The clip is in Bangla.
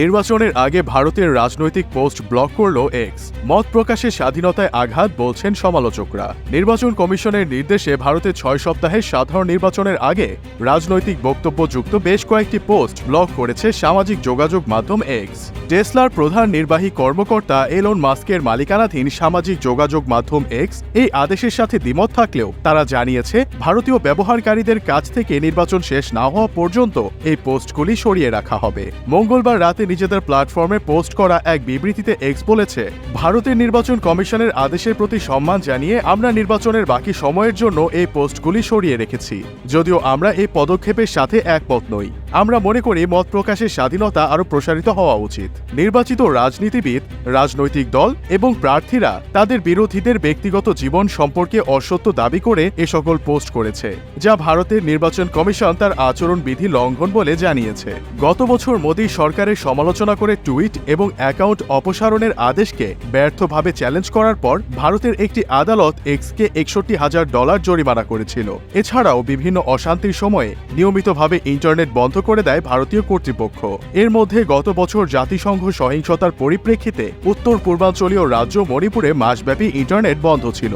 নির্বাচনের আগে ভারতের রাজনৈতিক পোস্ট ব্লক করল এক্স মত প্রকাশের স্বাধীনতায় আঘাত বলছেন সমালোচকরা। নির্বাচন কমিশনের নির্দেশে ভারতে ছয় সপ্তাহের সাধারণ নির্বাচনের আগে রাজনৈতিক বক্তব্যযুক্ত বেশ কয়েকটি পোস্ট ব্লক করেছে সামাজিক যোগাযোগ মাধ্যম এক্স টেসলার প্রধান নির্বাহী কর্মকর্তা এলন মাস্কের মালিকানাধীন সামাজিক যোগাযোগ মাধ্যম এক্স এই আদেশের সাথে দ্বিমত থাকলেও তারা জানিয়েছে, ভারতীয় ব্যবহারকারীদের কাছ থেকে নির্বাচন শেষ না হওয়া পর্যন্ত এই পোস্টগুলি সরিয়ে রাখা হবে। মঙ্গলবার রাতে নিজেদের প্ল্যাটফর্মে পোস্ট করা এক বিবৃতিতে এক্স বলেছে, ভারতের নির্বাচন কমিশনের আদেশের প্রতি সম্মান জানিয়ে আমরা নির্বাচনের বাকি সময়ের জন্য এই পোস্টগুলি সরিয়ে রেখেছি। যদিও আমরা এই পদক্ষেপের সাথে একমত নই। আমরা মনে করি মত প্রকাশের স্বাধীনতা আরও প্রসারিত হওয়া উচিত। নির্বাচিত রাজনীতিবিদ, রাজনৈতিক দল এবং প্রার্থীরা তাদের বিরোধীদের ব্যক্তিগত জীবন সম্পর্কে অসত্য দাবি করে এ সকল পোস্ট করেছে, যা ভারতের নির্বাচন কমিশন তার আচরণ বিধি লঙ্ঘন বলে জানিয়েছে। গত বছর মোদী সরকারের সমালোচনা করে টুইট এবং অ্যাকাউন্ট অপসারণের আদেশকে ব্যর্থভাবে চ্যালেঞ্জ করার পর ভারতের একটি আদালত এক্সকে একষট্টি হাজার ডলার জরিমানা করেছিল। এছাড়াও বিভিন্ন অশান্তির সময়ে নিয়মিতভাবে ইন্টারনেট বন্ধ করে দেয় ভারতীয় কর্তৃপক্ষ। এর মধ্যে গত বছর জাতিসংঘ সহিংসতার পরিপ্রেক্ষিতে উত্তর পূর্বাঞ্চলীয় রাজ্য মণিপুরে মাসব্যাপী ইন্টারনেট বন্ধ ছিল।